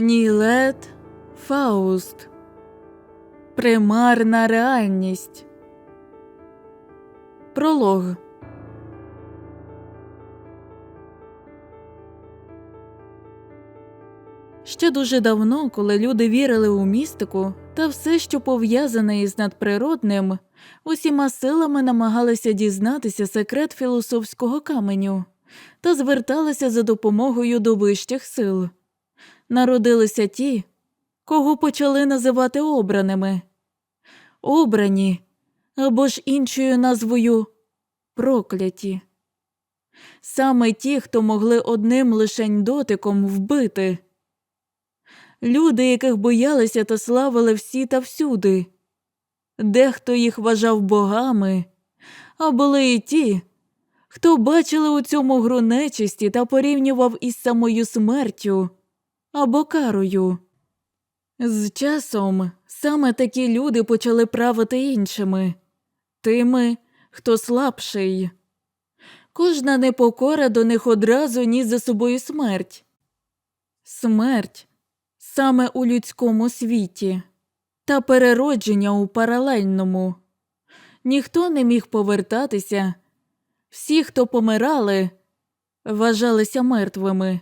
Нілет Фауст. Примарна реальність. Пролог. Ще дуже давно, коли люди вірили у містику та все, що пов'язане із надприродним, усіма силами намагалися дізнатися секрет філософського каменю та зверталися за допомогою до вищих сил. Народилися ті, кого почали називати обраними, обрані або ж іншою назвою прокляті. Саме ті, хто могли одним лишень дотиком вбити. Люди, яких боялися та славили всі та всюди. Дехто їх вважав богами, а були і ті, хто бачили у цьому гру нечисті та порівнював із самою смертю або карою. З часом саме такі люди почали правити іншими, тими, хто слабший. Кожна непокора до них одразу ніс за собою смерть. Смерть саме у людському світі та переродження у паралельному. Ніхто не міг повертатися. Всі, хто помирали, вважалися мертвими,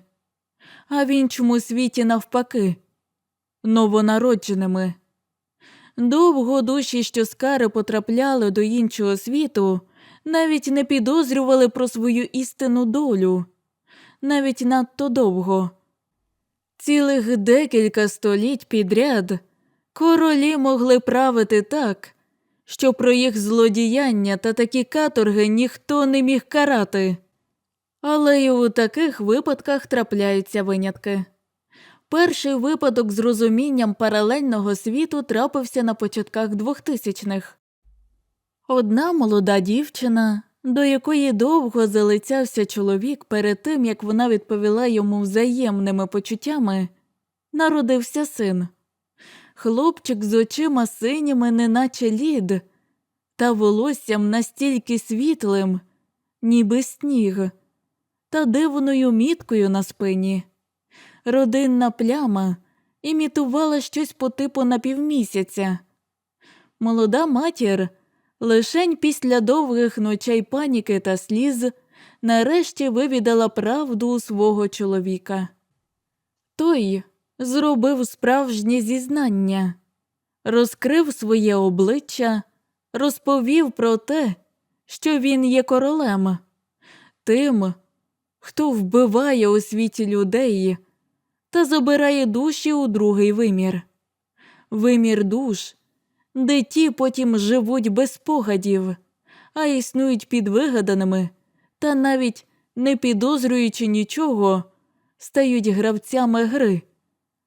а в іншому світі навпаки, новонародженими. Довго душі, що з кари потрапляли до іншого світу, навіть не підозрювали про свою істинну долю, навіть надто довго. Цілих декілька століть підряд королі могли правити так, що про їх злодіяння та такі каторги ніхто не міг карати. Але й у таких випадках трапляються винятки. Перший випадок з розумінням паралельного світу трапився на початках 2000-х. Одна молода дівчина, до якої довго залицявся чоловік перед тим, як вона відповіла йому взаємними почуттями, народився син. Хлопчик з очима синіми, неначе лід, та волоссям настільки світлим, ніби сніг, та дивною міткою на спині. Родинна пляма імітувала щось по типу напівмісяця. Молода матір лишень після довгих ночей паніки та сліз нарешті вивідала правду у свого чоловіка. Той зробив справжнє зізнання, розкрив своє обличчя, розповів про те, що він є королем, тим, хто вбиває у світі людей та забирає душі у другий вимір. Вимір душ, де ті потім живуть без спогадів, а існують під вигаданими та навіть не підозрюючи нічого, стають гравцями гри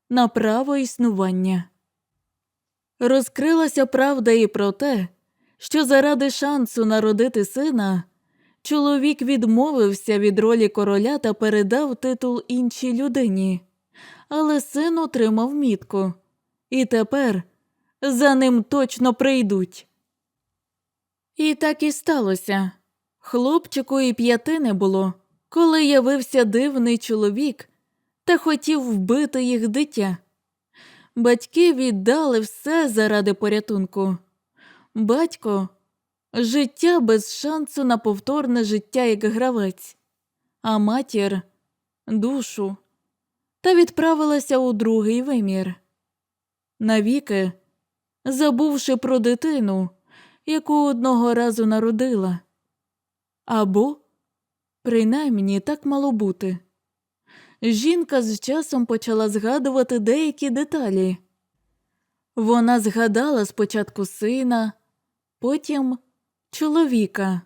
на право існування. Розкрилася правда і про те, що заради шансу народити сина чоловік відмовився від ролі короля та передав титул іншій людині, але син отримав мітку, і тепер за ним точно прийдуть. І так і сталося. Хлопчику і п'яти не було, коли явився дивний чоловік та хотів вбити їх дитя. Батьки віддали все заради порятунку. Батько життя без шансу на повторне життя як гравець, а матір душу та відправилася у другий вимір. Навіки, забувши про дитину, яку одного разу народила. Або, принаймні, так мало бути. Жінка з часом почала згадувати деякі деталі. Вона згадала спочатку сина, потім чоловіка,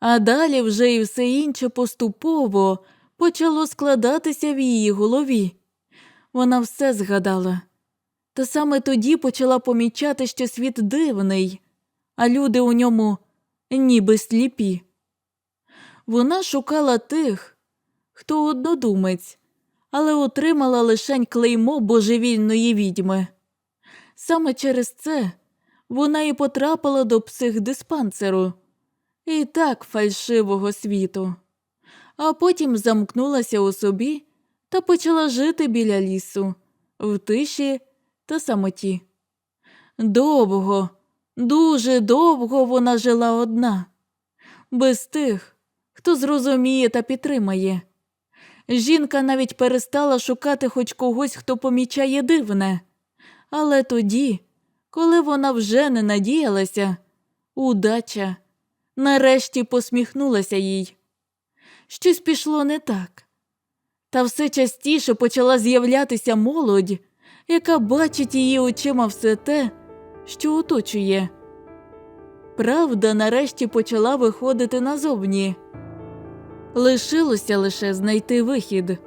а далі вже і все інше поступово почало складатися в її голові. Вона все згадала. Та саме тоді почала помічати, що світ дивний, а люди у ньому ніби сліпі. Вона шукала тих, хто однодумець, але отримала лишень клеймо божевільної відьми. Саме через це вона і потрапила до психдиспансеру, і так фальшивого світу, а потім замкнулася у собі та почала жити біля лісу, в тиші та самоті. Довго, дуже довго вона жила одна, без тих, хто зрозуміє та підтримає. Жінка навіть перестала шукати хоч когось, хто помічає дивне. Але тоді, коли вона вже не надіялася, удача нарешті посміхнулася їй. Щось пішло не так. Та все частіше почала з'являтися молодь, яка бачить її очима все те, що оточує. Правда нарешті почала виходити назовні. Лишилося лише знайти вихід.